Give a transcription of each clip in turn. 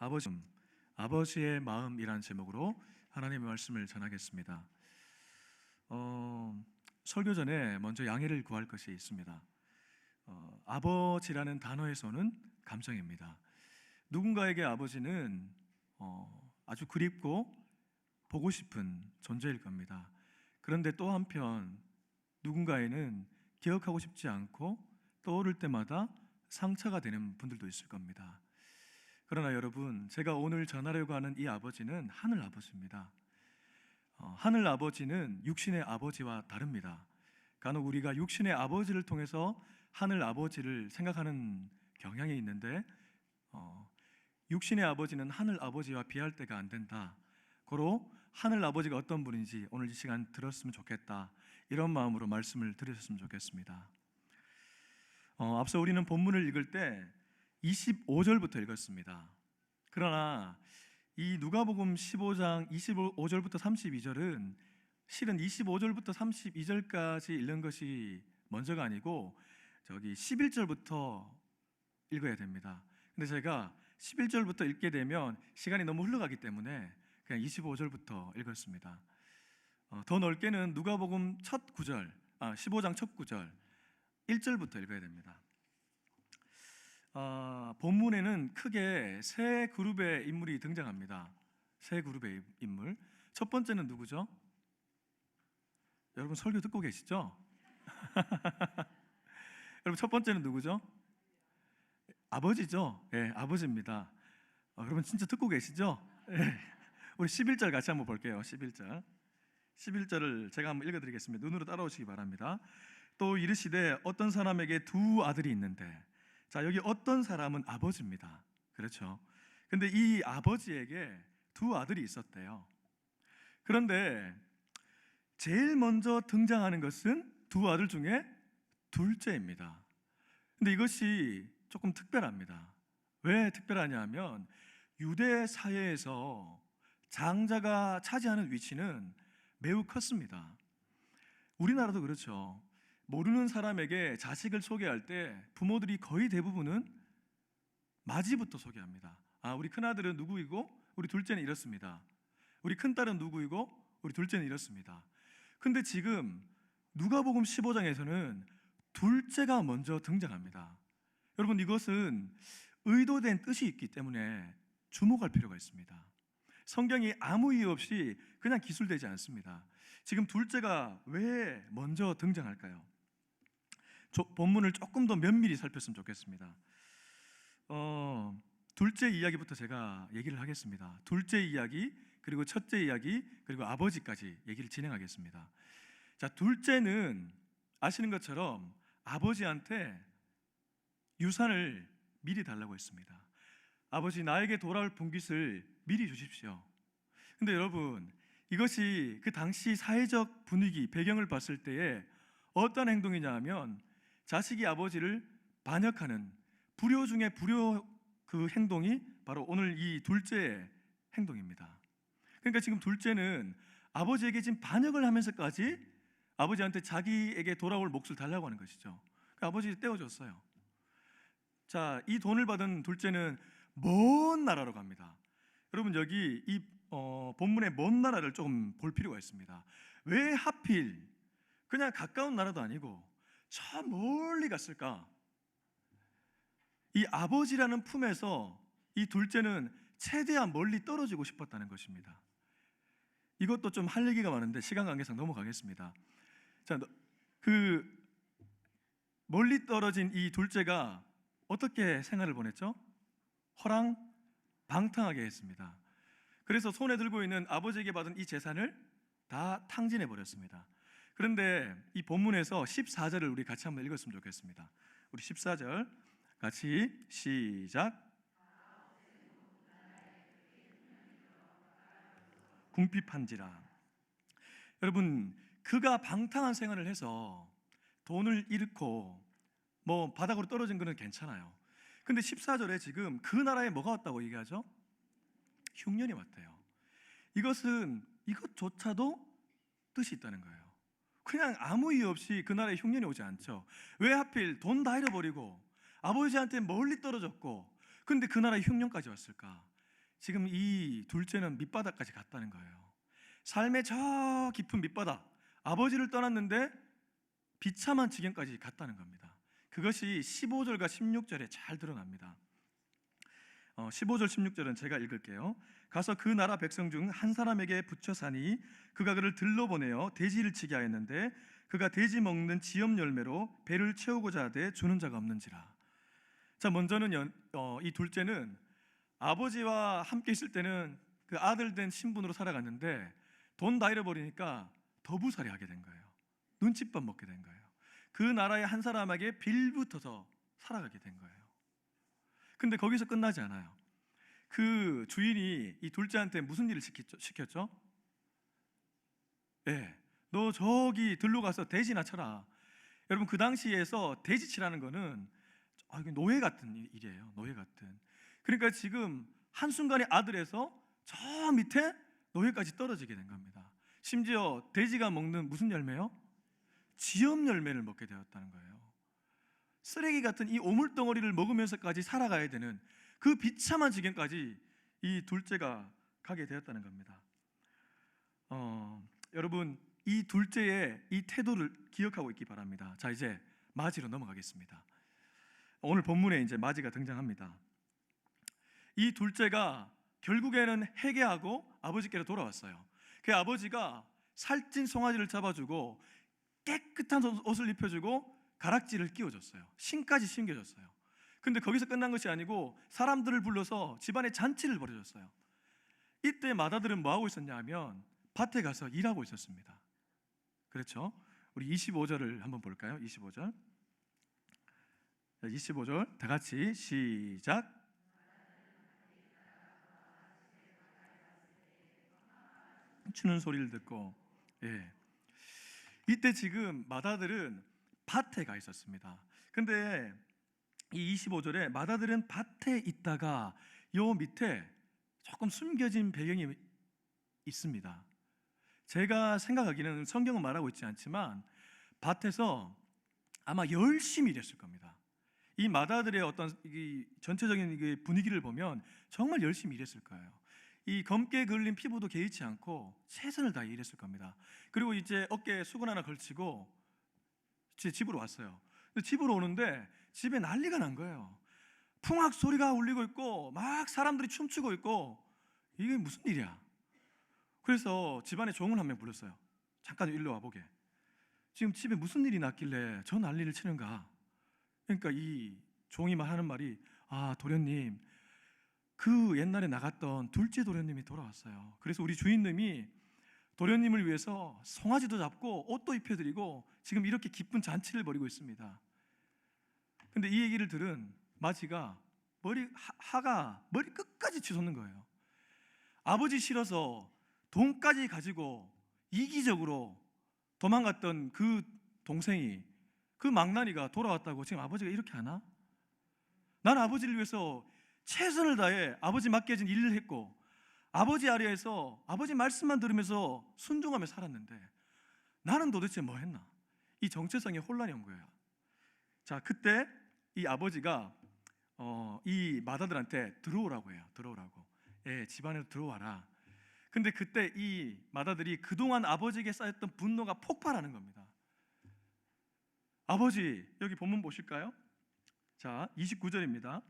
아버지 아버지의 마음이란 제목으로 하나님의 말씀을 전하겠습니다. 어, 설교 전에 먼저 양해를 구할 것이 있습니다. 어, 아버지라는 단어에서는 감정입니다. 누군가에게 아버지는 어, 아주 그립고 보고 싶은 존재일 겁니다. 그런데 또 한편 누군가에는 기억하고 싶지 않고 떠오를 때마다 상처가 되는 분들도 있을 겁니다. 그러나 여러분, 제가 오늘 전하려고 하는 이 아버지는 하늘 아버지입니다. 어, 하늘 아버지는 육신의 아버지와 다릅니다. 간혹 우리가 육신의 아버지를 통해서 하늘 아버지를 생각하는 경향이 있는데 어, 육신의 아버지는 하늘 아버지와 비할 때가 안 된다. 고로 하늘 아버지가 어떤 분인지 오늘 이 시간 들었으면 좋겠다. 이런 마음으로 말씀을 드렸으면 좋겠습니다. 어, 앞서 우리는 본문을 읽을 때 25절부터 읽었습니다. 그러나 이 누가복음 15장 25절부터 32절은 실은 25절부터 32절까지 읽는 것이 먼저가 아니고 저기 11절부터 읽어야 됩니다. 근데 제가 11절부터 읽게 되면 시간이 너무 흘러가기 때문에 그냥 25절부터 읽었습니다. 어, 더 넓게는 누가복음 첫 구절, 아 15장 첫 구절 1절부터 읽어야 됩니다. 아, 본문에는 크게 세 그룹의 인물이 등장합니다. 세 그룹의 인물. 첫 번째는 누구죠? 여러분 설교 듣고 계시죠? 여러분 첫 번째는 누구죠? 아버지죠. 예, 아버지입니다. 어, 여러분 진짜 듣고 계시죠? 예. 우리 11절 같이 한번 볼게요. 11절. 11절을 제가 한번 읽어 드리겠습니다. 눈으로 따라오시기 바랍니다. 또 이르시되 어떤 사람에게 두 아들이 있는데 자, 여기 어떤 사람은 아버지입니다. 그렇죠? 근데 이 아버지에게 두 아들이 있었대요. 그런데 제일 먼저 등장하는 것은 두 아들 중에 둘째입니다. 근데 이것이 조금 특별합니다. 왜 특별하냐 하면 유대 사회에서 장자가 차지하는 위치는 매우 컸습니다. 우리나라도 그렇죠. 모르는 사람에게 자식을 소개할 때 부모들이 거의 대부분은 맞이부터 소개합니다. 아, 우리 큰아들은 누구이고 우리 둘째는 이렇습니다. 우리 큰딸은 누구이고 우리 둘째는 이렇습니다. 근데 지금 누가복음 15장에서는 둘째가 먼저 등장합니다. 여러분 이것은 의도된 뜻이 있기 때문에 주목할 필요가 있습니다. 성경이 아무 이유 없이 그냥 기술되지 않습니다. 지금 둘째가 왜 먼저 등장할까요? 본문을 조금 더 면밀히 살폈으면 좋겠습니다. 어, 둘째 이야기부터 제가 얘기를 하겠습니다. 둘째 이야기, 그리고 첫째 이야기, 그리고 아버지까지 얘기를 진행하겠습니다. 자, 둘째는 아시는 것처럼 아버지한테 유산을 미리 달라고 했습니다. 아버지 나에게 돌아올 분깃을 미리 주십시오. 근데 여러분 이것이 그 당시 사회적 분위기 배경을 봤을 때에 어떤 행동이냐 하면 자식이 아버지를 반역하는 불효 중에 불효 그 행동이 바로 오늘 이 둘째의 행동입니다. 그러니까 지금 둘째는 아버지에게 지금 반역을 하면서까지 아버지한테 자기에게 돌아올 몫을 달라고 하는 것이죠. 그러니까 아버지 떼어줬어요. 자, 이 돈을 받은 둘째는 먼 나라로 갑니다. 여러분 여기 이 어, 본문의 먼 나라를 조금 볼 필요가 있습니다. 왜 하필 그냥 가까운 나라도 아니고 저 멀리 갔을까? 이 아버지라는 품에서 이 둘째는 최대한 멀리 떨어지고 싶었다는 것입니다. 이것도 좀 할 얘기가 많은데 시간 관계상 넘어가겠습니다. 자, 그 멀리 떨어진 이 둘째가 어떻게 생활을 보냈죠? 허랑 방탕하게 했습니다. 그래서 손에 들고 있는 아버지에게 받은 이 재산을 다 탕진해 버렸습니다. 그런데 이 본문에서 14절을 우리 같이 한번 읽었으면 좋겠습니다. 우리 14절 같이 시작. 궁핍한지라. 여러분, 그가 방탕한 생활을 해서 돈을 잃고 뭐 바닥으로 떨어진 거는 괜찮아요. 근데 14절에 지금 그 나라에 뭐가 왔다고 얘기하죠? 흉년이 왔대요. 이것은 이것조차도 뜻이 있다는 거예요. 그냥 아무 이유 없이 그 나라에 흉년이 오지 않죠. 왜 하필 돈 다 잃어버리고 아버지한테 멀리 떨어졌고 근데 그 나라에 흉년까지 왔을까? 지금 이 둘째는 밑바닥까지 갔다는 거예요. 삶의 저 깊은 밑바닥, 아버지를 떠났는데 비참한 지경까지 갔다는 겁니다. 그것이 15절과 16절에 잘 드러납니다. 어, 15절 16절은 제가 읽을게요. 가서 그 나라 백성 중 한 사람에게 붙여 사니 그가 그를 들러보내어 돼지를 치게 하였는데 그가 돼지 먹는 지엽 열매로 배를 채우고자 하되 주는 자가 없는지라. 자 먼저는 연- 어, 이 둘째는 아버지와 함께 있을 때는 그 아들 된 신분으로 살아갔는데 돈 다 잃어버리니까 더부살이 하게 된 거예요. 눈칫밥 먹게 된 거예요. 그 나라의 한 사람에게 빌붙어서 살아가게 된 거예요. 근데 거기서 끝나지 않아요. 그 주인이 이 둘째한테 무슨 일을 시켰죠? 예, 너 저기 들로 가서 돼지나 쳐라. 여러분 그 당시에서 돼지 치라는 거는 아, 노예 같은 일- 일이에요. 노예 같은. 그러니까 지금 한 순간에 아들에서 저 밑에 노예까지 떨어지게 된 겁니다. 심지어 돼지가 먹는 무슨 열매요? 지엽 열매를 먹게 되었다는 거예요. 쓰레기 같은 이 오물 덩어리를 먹으면서까지 살아가야 되는 그 비참한 지경까지 이 둘째가 가게 되었다는 겁니다. 어, 여러분 이 둘째의 이 태도를 기억하고 있기 바랍니다. 자 이제 마지로 넘어가겠습니다. 오늘 본문에 이제 마지가 등장합니다. 이 둘째가 결국에는 회개하고 아버지께로 돌아왔어요. 그 아버지가 살찐 송아지를 잡아주고 깨끗한 옷을 입혀주고 가락지를 끼워줬어요. 신까지 신겨줬어요. 근데 거기서 끝난 것이 아니고 사람들을 불러서 집안에 잔치를 벌여줬어요. 이때 마다들은 뭐 하고 있었냐 하면 밭에 가서 일하고 있었습니다. 그렇죠? 우리 25절을 한번 볼까요? 25절. 25절 다 같이 시작. 추는 소리를 듣고 예. 이때 지금 마다들은 밭에 가 있었습니다. 근데 이 25절에 마다들은 밭에 있다가 요 밑에 조금 숨겨진 배경이 있습니다. 제가 생각하기는 성경은 말하고 있지 않지만 밭에서 아마 열심히 일했을 겁니다. 이 마다들의 어떤 이 전체적인 이 분위기를 보면 정말 열심히 일했을 거예요. 이 검게 그을린 피부도 개의치 않고 최선을 다해 일했을 겁니다. 그리고 이제 어깨에 수건 하나 걸치고 제 집으로 왔어요. 집으로 오는데 집에 난리가 난 거예요. 풍악 소리가 울리고 있고 막 사람들이 춤추고 있고 이게 무슨 일이야? 그래서 집안에 종을 한 명 불렀어요. 잠깐 일로 와보게. 지금 집에 무슨 일이 났길래 저 난리를 치는가? 그러니까 이 종이 말하는 말이 아 도련님 그 옛날에 나갔던 둘째 도련님이 돌아왔어요. 그래서 우리 주인님이 도련님을 위해서 송아지도 잡고 옷도 입혀드리고 지금 이렇게 기쁜 잔치를 벌이고 있습니다. 근데 이 얘기를 들은 마지가 머리 하, 하가 머리 끝까지 치솟는 거예요. 아버지 싫어서 돈까지 가지고 이기적으로 도망갔던 그 동생이 그 망나니가 돌아왔다고 지금 아버지가 이렇게 하나? 난 아버지를 위해서 최선을 다해 아버지 맡겨진 일을 했고 아버지 아래에서 아버지 말씀만 들으면서 순종하며 살았는데 나는 도대체 뭐 했나? 이 정체성에 혼란이 온 거예요. 자, 그때 이 아버지가 어, 이 마다들한테 들어오라고 해요. 들어오라고. 예, 집안으로 들어와라. 근데 그때 이 마다들이 그동안 아버지에게 쌓였던 분노가 폭발하는 겁니다. 아버지, 여기 본문 보실까요? 자, 29절입니다.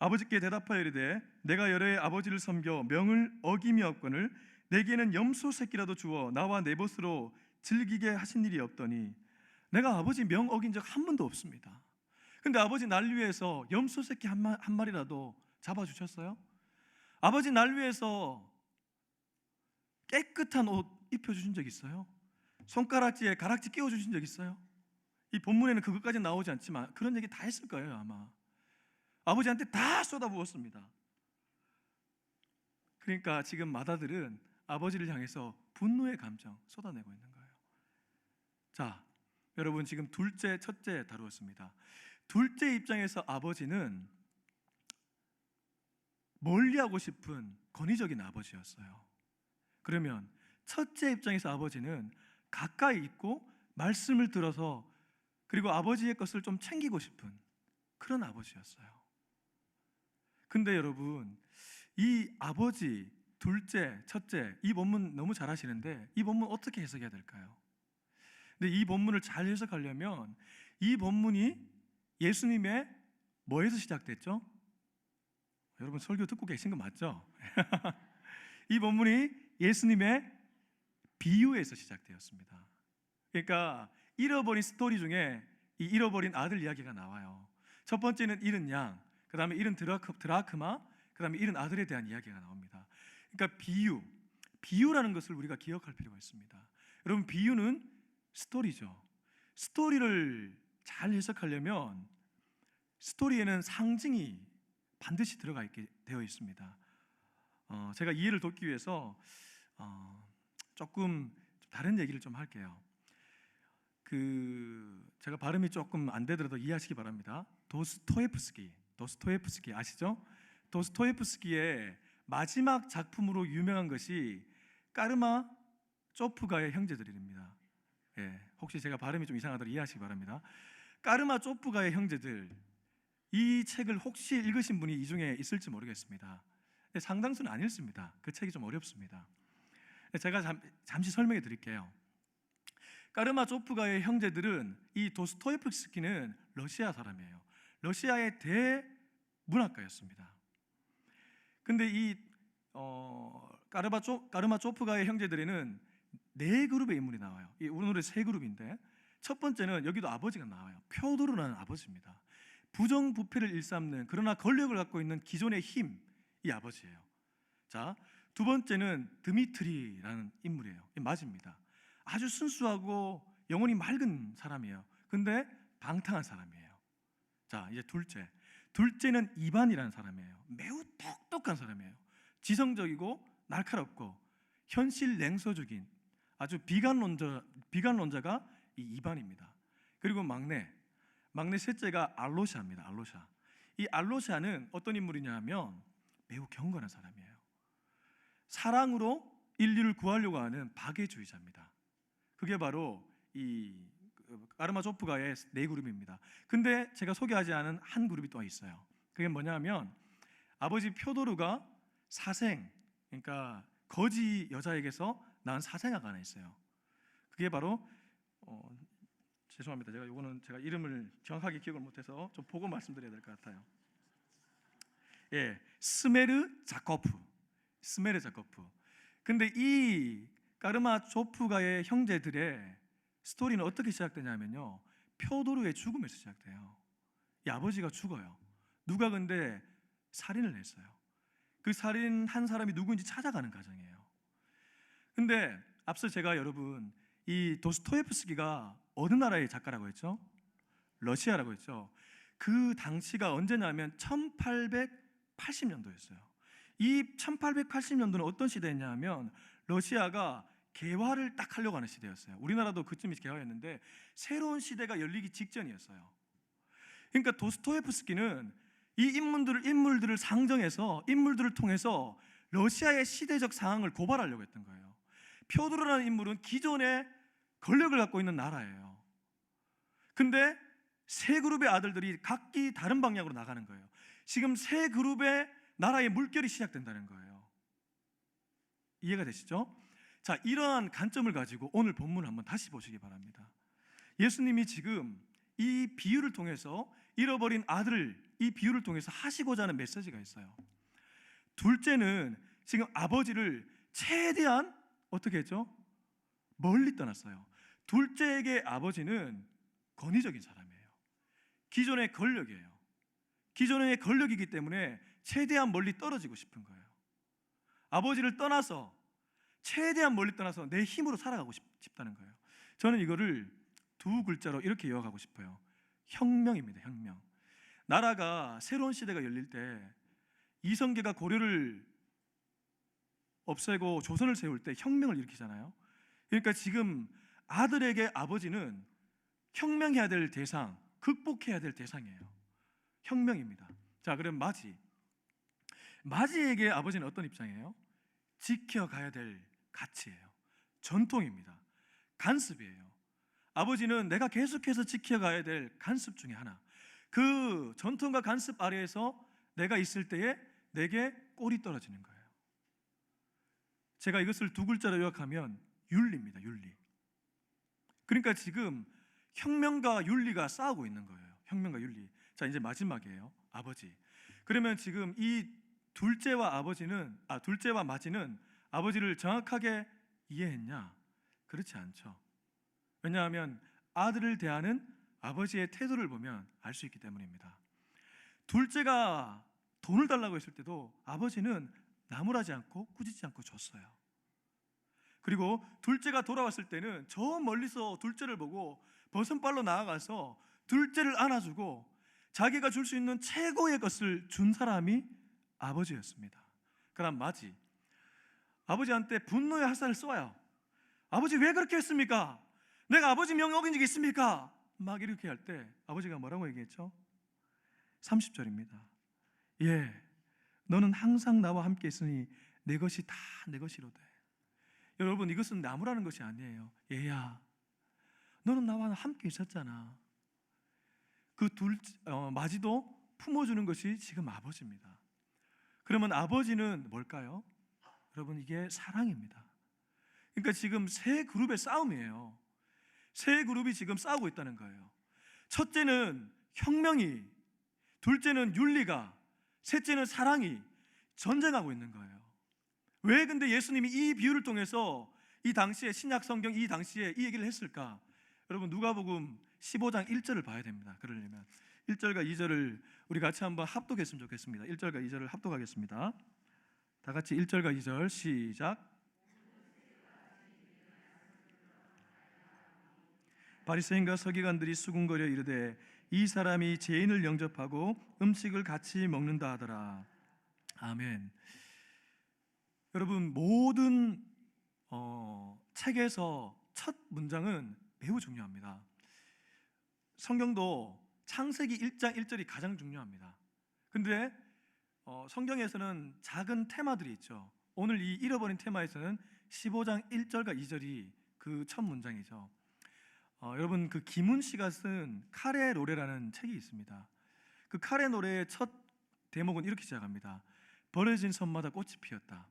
아버지께 대답하여 이르되 내가 여러의 아버지를 섬겨 명을 어김이 없거늘 내게는 염소 새끼라도 주어 나와 내 벗으로 즐기게 하신 일이 없더니 내가 아버지 명 어긴 적 한 번도 없습니다. 근데 아버지 날 위해서 염소 새끼 한, 마, 한 마리라도 잡아 주셨어요? 아버지 날 위해서 깨끗한 옷 입혀 주신 적 있어요? 손가락지에 가락지 끼워 주신 적 있어요? 이 본문에는 그것까지 나오지 않지만 그런 얘기 다 했을 거예요, 아마. 아버지한테 다 쏟아부었습니다. 그러니까 지금 마다들은 아버지를 향해서 분노의 감정 쏟아내고 있는 거예요. 자, 여러분 지금 둘째, 첫째 다루었습니다. 둘째 입장에서 아버지는 멀리하고 싶은 권위적인 아버지였어요. 그러면 첫째 입장에서 아버지는 가까이 있고 말씀을 들어서 그리고 아버지의 것을 좀 챙기고 싶은 그런 아버지였어요. 근데 여러분, 이 아버지, 둘째, 첫째 이 본문 너무 잘 하시는데 이 본문 어떻게 해석해야 될까요? 근데 이 본문을 잘 해석하려면 이 본문이 예수님의 뭐에서 시작됐죠? 여러분 설교 듣고 계신 거 맞죠? 이 본문이 예수님의 비유에서 시작되었습니다. 그러니까 잃어버린 스토리 중에 이 잃어버린 아들 이야기가 나와요. 첫 번째는 잃은 양, 그 다음에 잃은 드라크, 드라크마, 그 다음에 잃은 아들에 대한 이야기가 나옵니다. 그러니까 비유, 비유라는 것을 우리가 기억할 필요가 있습니다. 여러분 비유는 스토리죠. 스토리를 잘 해석하려면 스토리에는 상징이 반드시 들어가 있게 되어 있습니다. 어, 제가 이해를 돕기 위해서 어, 조금 다른 얘기를 좀 할게요. 그 제가 발음이 조금 안 되더라도 이해하시기 바랍니다. 도스토예프스키, 도스토예프스키 아시죠? 도스토예프스키의 마지막 작품으로 유명한 것이 까르마 쪼프가의 형제들입니다. 예, 혹시 제가 발음이 좀 이상하더라도 이해하시기 바랍니다. 까르마 쪼프가의 형제들 이 책을 혹시 읽으신 분이 이 중에 있을지 모르겠습니다. 상당수는 안 읽습니다. 그 책이 좀 어렵습니다. 제가 잠, 잠시 설명해 드릴게요. 까르마 쪼프가의 형제들은 이 도스토예프스키는 러시아 사람이에요. 러시아의 대문학가였습니다. 근데 이 어, 까르마 쪼프가의 형제들에는 네 그룹의 인물이 나와요. 이 오늘의 세 그룹인데 첫 번째는 여기도 아버지가 나와요. 표도르라는 아버지입니다. 부정부패를 일삼는 그러나 권력을 갖고 있는 기존의 힘 이 아버지예요. 자, 두 번째는 드미트리라는 인물이에요. 이 맞습니다. 아주 순수하고 영혼이 맑은 사람이에요. 근데 방탕한 사람이에요. 자, 이제 둘째. 둘째는 이반이라는 사람이에요. 매우 똑똑한 사람이에요. 지성적이고 날카롭고 현실 냉소적인 아주 비관론자 비관론자가 이 이반입니다. 그리고 막내 막내 셋째가 알로샤입니다. 알로샤. 이 알로샤는 어떤 인물이냐 하면 매우 경건한 사람이에요. 사랑으로 인류를 구하려고 하는 박애주의자입니다. 그게 바로 이 아르마조프가의 네 그룹입니다. 근데 제가 소개하지 않은 한 그룹이 또 있어요. 그게 뭐냐면 아버지 표도르가 사생, 그러니까 거지 여자에게서 낳은 사생아가 하나 있어요. 그게 바로 어, 죄송합니다. 제가 이거는 제가 이름을 정확하게 기억을 못해서 좀 보고 말씀드려야 될 것 같아요. 예, 스메르 자코프, 스메르 자코프. 근데 이 까르마 조프가의 형제들의 스토리는 어떻게 시작되냐면요. 표도르의 죽음에서 시작돼요. 이 아버지가 죽어요. 누가 근데 살인을 했어요. 그 살인 한 사람이 누구인지 찾아가는 과정이에요. 근데 앞서 제가 여러분 이 도스토예프스키가 어느 나라의 작가라고 했죠? 러시아라고 했죠. 그 당시가 언제냐면 1880년도였어요. 이 1880년도는 어떤 시대였냐면 러시아가 개화를 딱 하려고 하는 시대였어요. 우리나라도 그쯤이 개화였는데 새로운 시대가 열리기 직전이었어요. 그러니까 도스토예프스키는 이 인물들을 인물들을 상정해서 인물들을 통해서 러시아의 시대적 상황을 고발하려고 했던 거예요. 표도르라는 인물은 기존의 권력을 갖고 있는 나라예요. 근데 세 그룹의 아들들이 각기 다른 방향으로 나가는 거예요. 지금 세 그룹의 나라의 물결이 시작된다는 거예요. 이해가 되시죠? 자, 이러한 관점을 가지고 오늘 본문을 한번 다시 보시기 바랍니다. 예수님이 지금 이 비유를 통해서 잃어버린 아들을 이 비유를 통해서 하시고자 하는 메시지가 있어요. 둘째는 지금 아버지를 최대한 어떻게 했죠? 멀리 떠났어요. 둘째에게 아버지는 권위적인 사람이에요. 기존의 권력이에요. 기존의 권력이기 때문에 최대한 멀리 떨어지고 싶은 거예요. 아버지를 떠나서 최대한 멀리 떠나서 내 힘으로 살아가고 싶, 다는 거예요. 저는 이거를 두 글자로 이렇게 요약하고 싶어요. 혁명입니다. 혁명. 나라가 새로운 시대가 열릴 때 이성계가 고려를 없애고 조선을 세울 때 혁명을 일으키잖아요. 그러니까 지금 아들에게 아버지는 혁명해야 될 대상, 극복해야 될 대상이에요. 혁명입니다. 자, 그럼 마지. 마지에게 아버지는 어떤 입장이에요? 지켜가야 될 가치예요. 전통입니다. 간습이에요. 아버지는 내가 계속해서 지켜가야 될 간습 중에 하나. 그 전통과 간습 아래에서 내가 있을 때에 내게 꼴이 떨어지는 거예요. 제가 이것을 두 글자로 요약하면 윤리입니다. 윤리. 그러니까 지금 혁명과 윤리가 싸우고 있는 거예요. 혁명과 윤리. 자, 이제 마지막이에요. 아버지. 그러면 지금 이 둘째와 아버지는 아 둘째와 마지는 아버지를 정확하게 이해했냐? 그렇지 않죠. 왜냐하면 아들을 대하는 아버지의 태도를 보면 알 수 있기 때문입니다. 둘째가 돈을 달라고 했을 때도 아버지는 나무라지 않고 꾸짖지 않고 줬어요. 그리고 둘째가 돌아왔을 때는 저 멀리서 둘째를 보고 버선발로 나아가서 둘째를 안아주고 자기가 줄 수 있는 최고의 것을 준 사람이 아버지였습니다. 그다음 마지 아버지한테 분노의 화살을 쏘아요. 아버지 왜 그렇게 했습니까? 내가 아버지 명령 어긴 적이 있습니까? 막 이렇게 할 때 아버지가 뭐라고 얘기했죠? 30절입니다. 예, 너는 항상 나와 함께 있으니 내 것이 다 내 것이로돼. 여러분 이것은 나무라는 것이 아니에요. 얘야, 너는 나와 함께 있었잖아. 그 둘 어, 마지도 품어주는 것이 지금 아버지입니다. 그러면 아버지는 뭘까요? 여러분 이게 사랑입니다. 그러니까 지금 세 그룹의 싸움이에요. 세 그룹이 지금 싸우고 있다는 거예요. 첫째는 혁명이, 둘째는 윤리가, 셋째는 사랑이 전쟁하고 있는 거예요. 왜 근데 예수님이 이 비유를 통해서 이 당시에 신약 성경 이 당시에 이 얘기를 했을까? 여러분 누가복음 15장 1절을 봐야 됩니다. 그러려면 1절과 2절을 우리 같이 한번 합독했으면 좋겠습니다. 1절과 2절을 합독하겠습니다. 다 같이 1절과 2절 시작. 바리새인과 서기관들이 수군거려 이르되 이 사람이 죄인을 영접하고 음식을 같이 먹는다 하더라. 아멘. 여러분 모든 어, 책에서 첫 문장은 매우 중요합니다. 성경도 창세기 1장 1절이 가장 중요합니다. 근데 어, 성경에서는 작은 테마들이 있죠. 오늘 이 잃어버린 테마에서는 15장 1절과 2절이 그 첫 문장이죠. 어, 여러분 그 김훈 씨가 쓴 카레 노래라는 책이 있습니다. 그 카레 노래의 첫 대목은 이렇게 시작합니다. 버려진 섬마다 꽃이 피었다.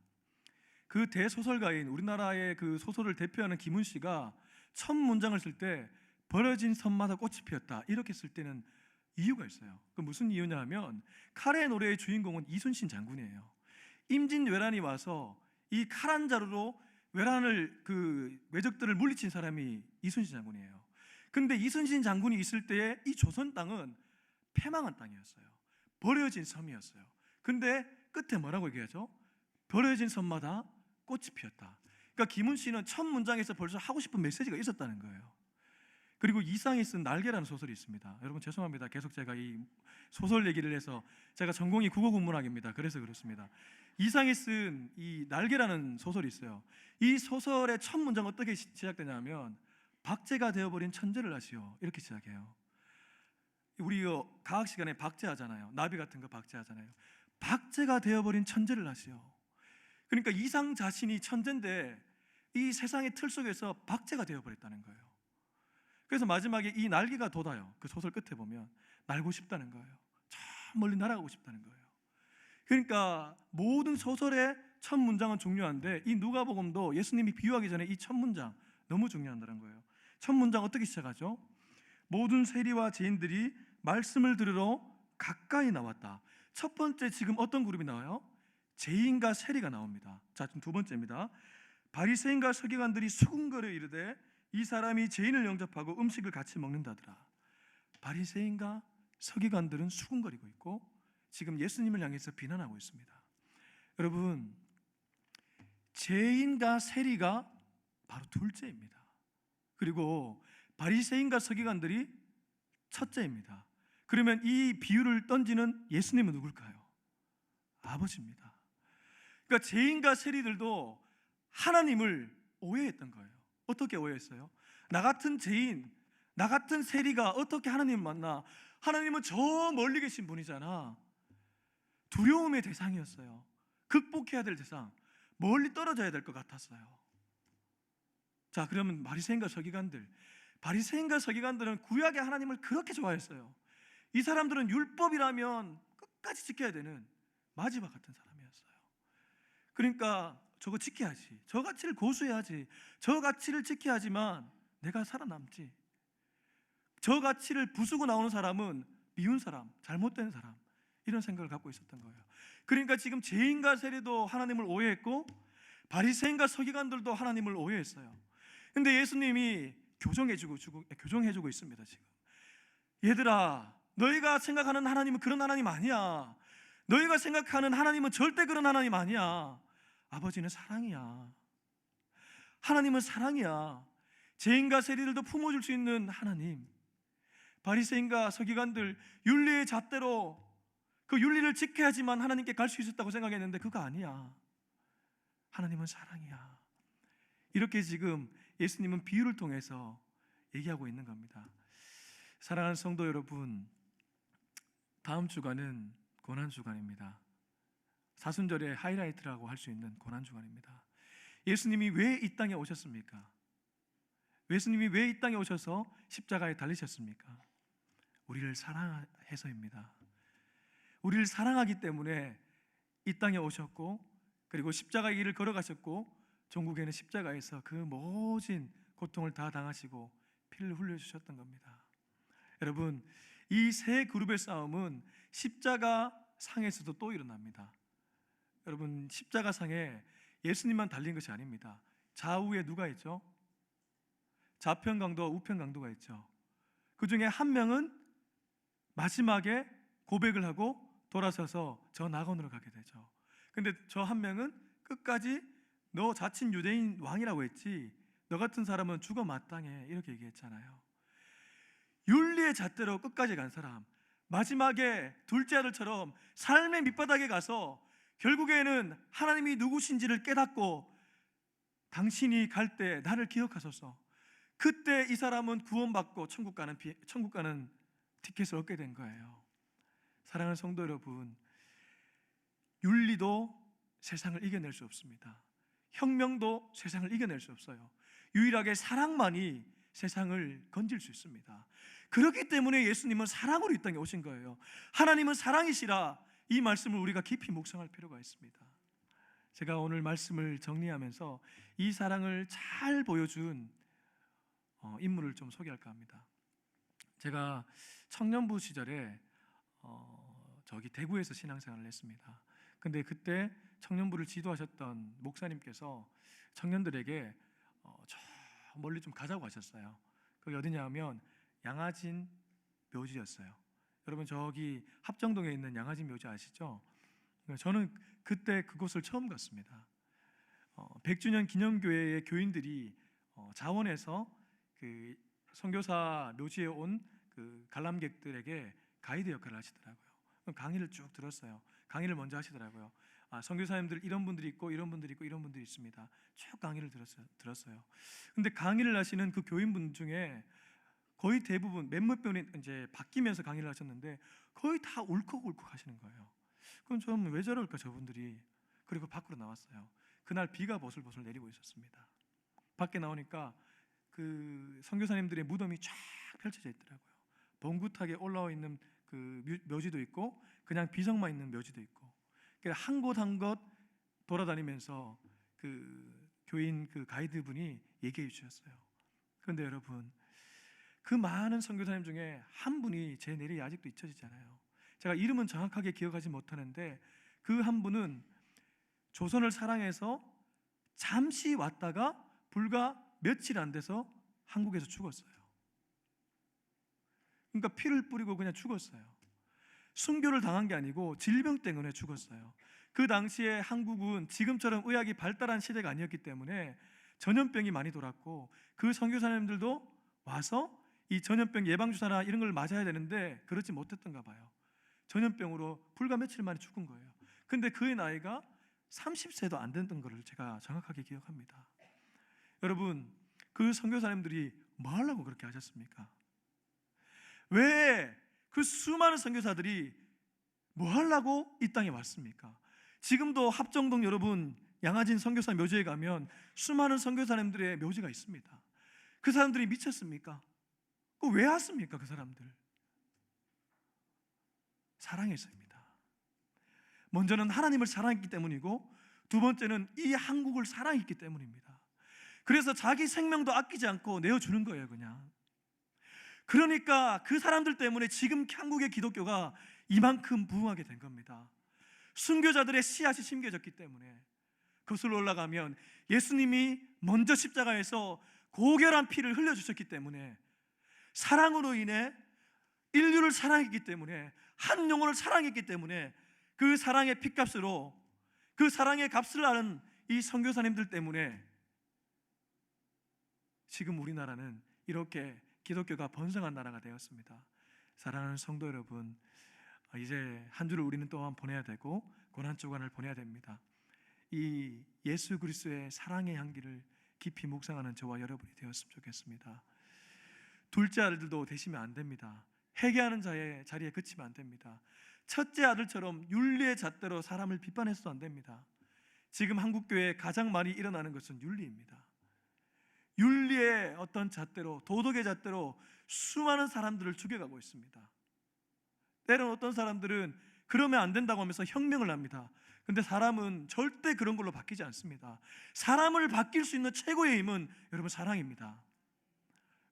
그 대소설가인 우리나라의 그 소설을 대표하는 김훈 씨가 첫 문장을 쓸 때 버려진 섬마다 꽃이 피었다 이렇게 쓸 때는 이유가 있어요. 그 무슨 이유냐 하면 카레 노래의 주인공은 이순신 장군이에요. 임진 왜란이 와서 이 칼 한 자루로 왜란을 그 왜적들을 물리친 사람이 이순신 장군이에요. 근데 이순신 장군이 있을 때의 이 조선 땅은 패망한 땅이었어요. 버려진 섬이었어요. 근데 끝에 뭐라고 얘기하죠? 버려진 섬마다 꽃이 피었다. 그러니까 김훈 씨는 첫 문장에서 벌써 하고 싶은 메시지가 있었다는 거예요. 그리고 이상이 쓴 날개라는 소설이 있습니다. 여러분 죄송합니다. 계속 제가 이 소설 얘기를 해서 제가 전공이 국어국문학입니다. 그래서 그렇습니다. 이상이 쓴 이 날개라는 소설이 있어요. 이 소설의 첫 문장 어떻게 시- 시작되냐면 박제가 되어버린 천재를 아시오 이렇게 시작해요. 우리 과학 시간에 박제하잖아요. 나비 같은 거 박제하잖아요. 박제가 되어버린 천재를 아시오. 그러니까 이상 자신이 천재인데 이 세상의 틀 속에서 박제가 되어버렸다는 거예요. 그래서 마지막에 이 날개가 돋아요. 그 소설 끝에 보면 날고 싶다는 거예요. 저 멀리 날아가고 싶다는 거예요. 그러니까 모든 소설의 첫 문장은 중요한데 이 누가복음도 예수님이 비유하기 전에 이 첫 문장 너무 중요한다는 거예요. 첫 문장 어떻게 시작하죠? 모든 세리와 죄인들이 말씀을 들으러 가까이 나왔다. 첫 번째 지금 어떤 그룹이 나와요? 죄인과 세리가 나옵니다. 자, 지금 두 번째입니다. 바리새인과 서기관들이 수군거려 이르되 이 사람이 죄인을 영접하고 음식을 같이 먹는다더라. 바리새인과 서기관들은 수군거리고 있고 지금 예수님을 향해서 비난하고 있습니다. 여러분, 죄인과 세리가 바로 둘째입니다. 그리고 바리새인과 서기관들이 첫째입니다. 그러면 이 비유를 던지는 예수님은 누굴까요? 아버지입니다. 그러니까 죄인과 세리들도 하나님을 오해했던 거예요. 어떻게 오해했어요? 나 같은 죄인, 나 같은 세리가 어떻게 하나님을 만나? 하나님은 저 멀리 계신 분이잖아. 두려움의 대상이었어요. 극복해야 될 대상, 멀리 떨어져야 될 것 같았어요. 자, 그러면 바리새인과 서기관들, 바리새인과 서기관들은 구약의 하나님을 그렇게 좋아했어요. 이 사람들은 율법이라면 끝까지 지켜야 되는 마지막 같은 사람이었어요. 그러니까 저거 지켜야지. 저 가치를 고수해야지. 저 가치를 지켜야지만 내가 살아남지. 저 가치를 부수고 나오는 사람은 미운 사람, 잘못된 사람 이런 생각을 갖고 있었던 거예요. 그러니까 지금 죄인과 세리도 하나님을 오해했고 바리새인과 서기관들도 하나님을 오해했어요. 근데 예수님이 교정해 주고 주고 교정해 주고 있습니다 지금. 얘들아, 너희가 생각하는 하나님은 그런 하나님 아니야. 너희가 생각하는 하나님은 절대 그런 하나님 아니야. 아버지는 사랑이야. 하나님은 사랑이야. 죄인과 세리들도 품어줄 수 있는 하나님. 바리새인과 서기관들 윤리의 잣대로 그 윤리를 지켜야지만 하나님께 갈 수 있었다고 생각했는데 그거 아니야. 하나님은 사랑이야. 이렇게 지금 예수님은 비유를 통해서 얘기하고 있는 겁니다. 사랑하는 성도 여러분, 다음 주간은 고난 주간입니다. 사순절의 하이라이트라고 할 수 있는 고난 주간입니다. 예수님이 왜 이 땅에 오셨습니까? 예수님이 왜 이 땅에 오셔서 십자가에 달리셨습니까? 우리를 사랑해서입니다. 우리를 사랑하기 때문에 이 땅에 오셨고 그리고 십자가의 길을 걸어가셨고 종국에는 십자가에서 그 모진 고통을 다 당하시고 피를 흘려 주셨던 겁니다. 여러분, 이 세 그룹의 싸움은 십자가 상에서도 또 일어납니다. 여러분, 십자가 상에 예수님만 달린 것이 아닙니다. 좌우에 누가 있죠? 좌편 강도와 우편 강도가 있죠. 그 중에 한 명은 마지막에 고백을 하고 돌아서서 저 낙원으로 가게 되죠. 근데 저 한 명은 끝까지 너 자칭 유대인 왕이라고 했지. 너 같은 사람은 죽어 마땅해. 이렇게 얘기했잖아요. 윤리의 잣대로 끝까지 간 사람. 마지막에 둘째 아들처럼 삶의 밑바닥에 가서 결국에는 하나님이 누구신지를 깨닫고 당신이 갈 때 나를 기억하소서. 그때 이 사람은 구원받고 천국 가는 비, 천국 가는 티켓을 얻게 된 거예요. 사랑하는 성도 여러분, 윤리도 세상을 이겨낼 수 없습니다. 혁명도 세상을 이겨낼 수 없어요. 유일하게 사랑만이 세상을 건질 수 있습니다. 그렇기 때문에 예수님은 사랑으로 이 땅에 오신 거예요. 하나님은 사랑이시라 이 말씀을 우리가 깊이 묵상할 필요가 있습니다. 제가 오늘 말씀을 정리하면서 이 사랑을 잘 보여준 어, 인물을 좀 소개할까 합니다. 제가 청년부 시절에 어, 저기 대구에서 신앙생활을 했습니다. 근데 그때 청년부를 지도하셨던 목사님께서 청년들에게 어, 저 멀리 좀 가자고 하셨어요. 거기 어디냐면 양아진 묘지였어요. 여러분 저기 합정동에 있는 양아진 묘지 아시죠? 저는 그때 그곳을 처음 갔습니다. 어, 100주년 기념교회의 교인들이 어, 자원해서 그 선교사 묘지에 온 그 관람객들에게 가이드 역할을 하시더라고요. 강의를 쭉 들었어요. 강의를 먼저 하시더라고요. 아, 선교사님들 이런 분들이 있고 이런 분들이 있고 이런 분들이 있습니다. 쭉 강의를 들었어요. 들었어요. 근데 강의를 하시는 그 교인분 중에 거의 대부분 몇몇 분이 이제 바뀌면서 강의를 하셨는데 거의 다 울컥울컥 하시는 거예요. 그럼 저는 왜 저럴까 저분들이 그리고 밖으로 나왔어요. 그날 비가 보슬보슬 내리고 있었습니다. 밖에 나오니까 그 선교사님들의 무덤이 쫙 펼쳐져 있더라고요. 봉긋하게 올라와 있는 그 묘- 묘지도 있고 그냥 비석만 있는 묘지도 있고 한곳 한 곳 돌아다니면서 그 교인 그 가이드 분이 얘기해 주셨어요. 그런데 여러분 그 많은 선교사님 중에 한 분이 제 내리 아직도 잊혀지잖아요. 제가 이름은 정확하게 기억하지 못하는데 그 한 분은 조선을 사랑해서 잠시 왔다가 불과 며칠 안 돼서 한국에서 죽었어요. 그러니까 피를 뿌리고 그냥 죽었어요. 순교를 당한 게 아니고 질병 때문에 죽었어요. 그 당시에 한국은 지금처럼 의학이 발달한 시대가 아니었기 때문에 전염병이 많이 돌았고 그 선교사님들도 와서 이 전염병 예방 주사나 이런 걸 맞아야 되는데 그렇지 못했던가 봐요. 전염병으로 불과 며칠 만에 죽은 거예요. 근데 그의 나이가 30세도 안 됐던 것을 제가 정확하게 기억합니다. 여러분, 그 선교사님들이 뭐 하려고 그렇게 하셨습니까? 왜 그 수많은 선교사들이 뭐 하려고 이 땅에 왔습니까? 지금도 합정동 여러분 양아진 선교사 묘지에 가면 수많은 선교사님들의 묘지가 있습니다. 그 사람들이 미쳤습니까? 그 왜 왔습니까? 그 사람들 사랑해서입니다. 먼저는 하나님을 사랑했기 때문이고 두 번째는 이 한국을 사랑했기 때문입니다. 그래서 자기 생명도 아끼지 않고 내어주는 거예요, 그냥. 그러니까 그 사람들 때문에 지금 한국의 기독교가 이만큼 부흥하게 된 겁니다. 순교자들의 씨앗이 심겨졌기 때문에 거슬러 올라가면 예수님이 먼저 십자가에서 고결한 피를 흘려주셨기 때문에 사랑으로 인해 인류를 사랑했기 때문에 한 영혼을 사랑했기 때문에 그 사랑의 핏값으로 그 사랑의 값을 아는 이 선교사님들 때문에 지금 우리나라는 이렇게 기독교가 번성한 나라가 되었습니다. 사랑하는 성도 여러분, 이제 한 주를 우리는 또한 보내야 되고 고난 주간을 보내야 됩니다. 이 예수 그리스도의 사랑의 향기를 깊이 묵상하는 저와 여러분이 되었으면 좋겠습니다. 둘째 아들들도 되시면 안 됩니다. 회개하는 자의 자리에 그치면 안 됩니다. 첫째 아들처럼 윤리의 잣대로 사람을 비판해서도 안 됩니다. 지금 한국 교회에 가장 많이 일어나는 것은 윤리입니다. 윤리의 어떤 잣대로 도덕의 잣대로 수많은 사람들을 죽여가고 있습니다. 때로는 어떤 사람들은 그러면 안 된다고 하면서 혁명을 합니다. 근데 사람은 절대 그런 걸로 바뀌지 않습니다. 사람을 바뀔 수 있는 최고의 힘은 여러분 사랑입니다.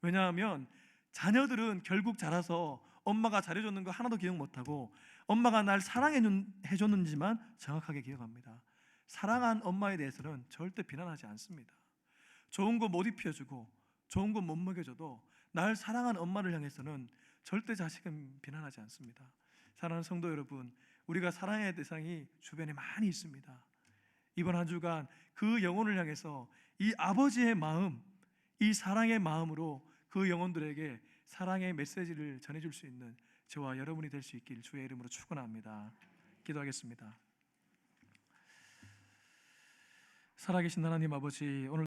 왜냐하면 자녀들은 결국 자라서 엄마가 잘해줬는 거 하나도 기억 못하고 엄마가 날 사랑해줬는지만 정확하게 기억합니다. 사랑한 엄마에 대해서는 절대 비난하지 않습니다. 좋은 거 못 입혀주고 좋은 거 못 먹여줘도 날 사랑한 엄마를 향해서는 절대 자식은 비난하지 않습니다. 사랑하는 성도 여러분, 우리가 사랑의 대상이 주변에 많이 있습니다. 이번 한 주간 그 영혼을 향해서 이 아버지의 마음, 이 사랑의 마음으로 그 영혼들에게 사랑의 메시지를 전해줄 수 있는 저와 여러분이 될 수 있길 주의 이름으로 축원합니다. 기도하겠습니다. 살아계신 하나님 아버지 오늘